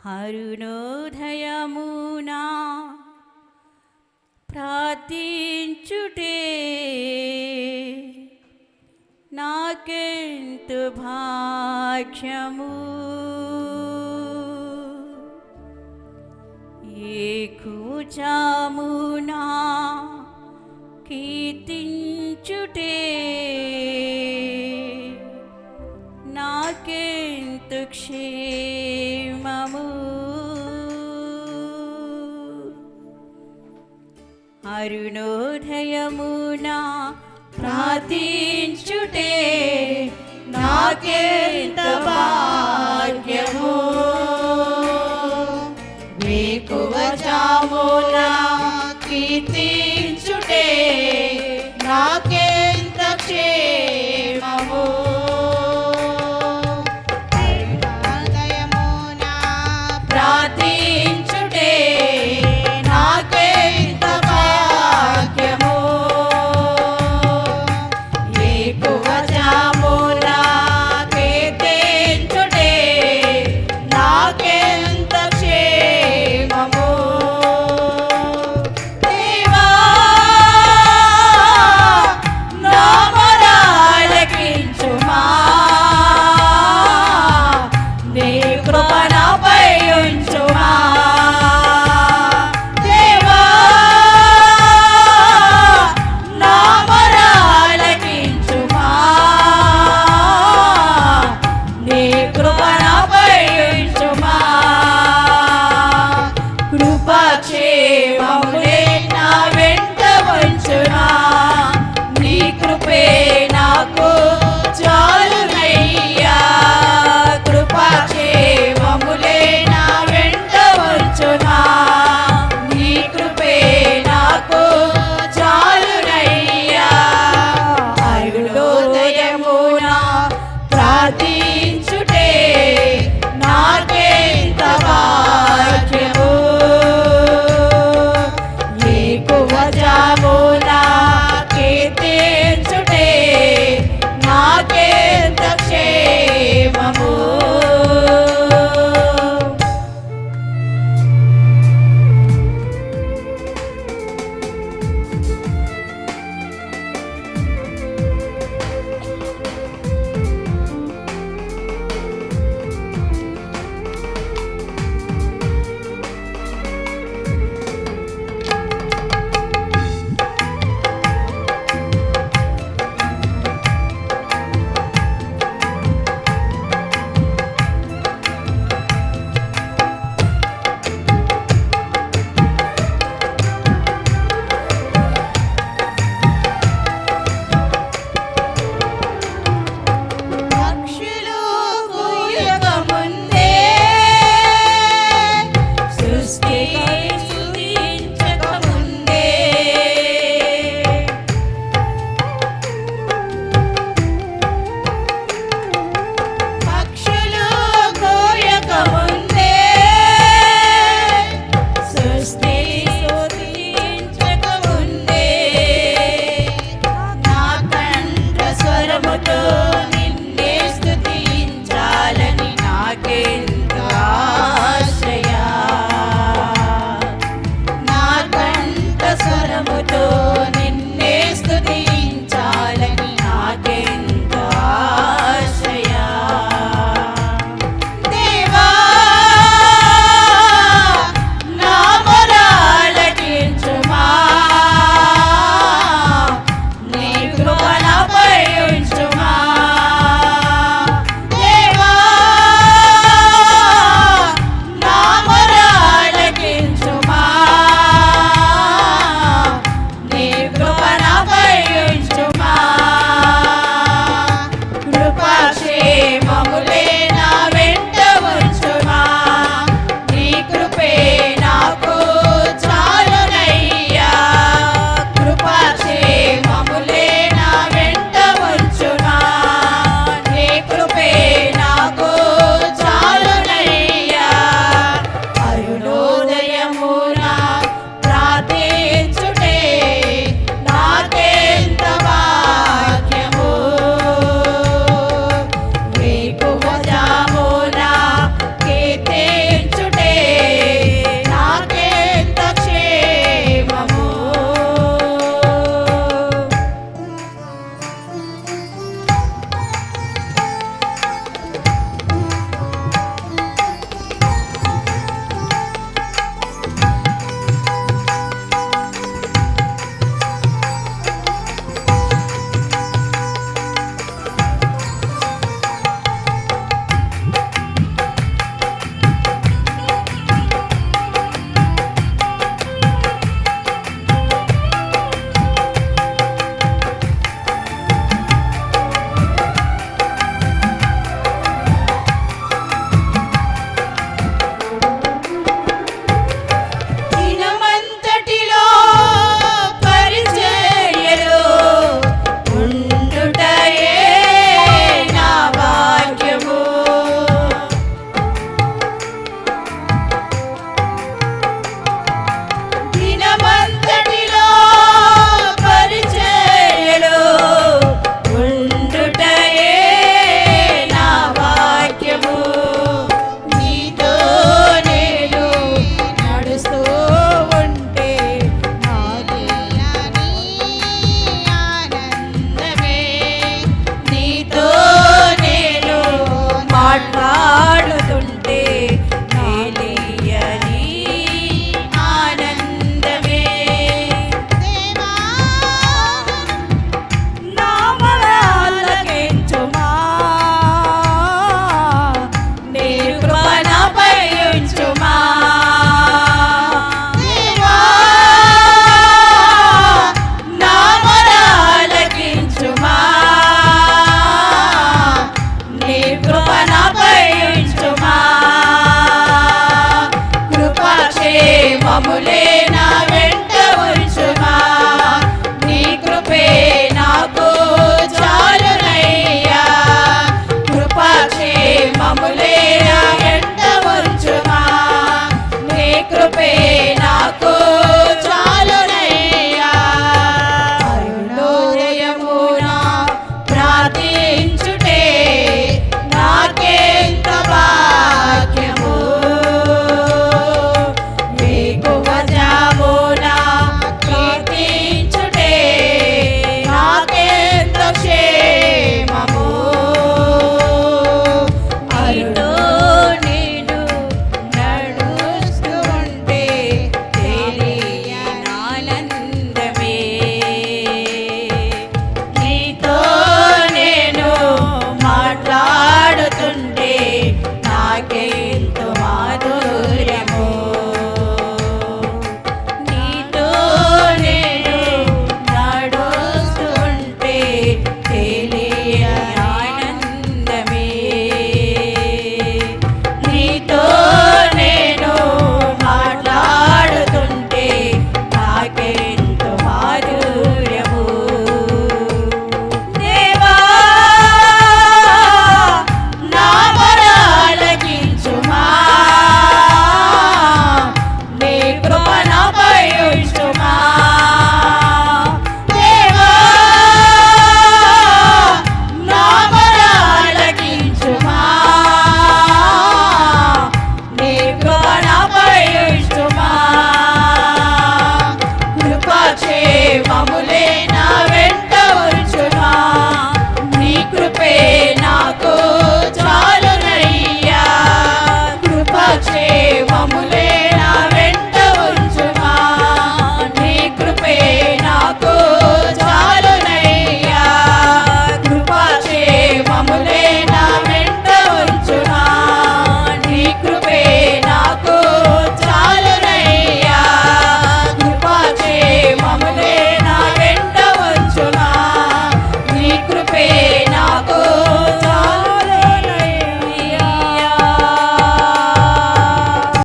అరుణోదయమునా ప్రార్థించుటే నాకెంతు భాగ్యము? ఏ కూచామునా కీర్తించుటే నాకెంతు క్షే అరుణోదయమునా ప్రార్థించుటే నాకెంత భాగ్యము వేకువ జామునా కీర్తించుటే నాకెంత Tropa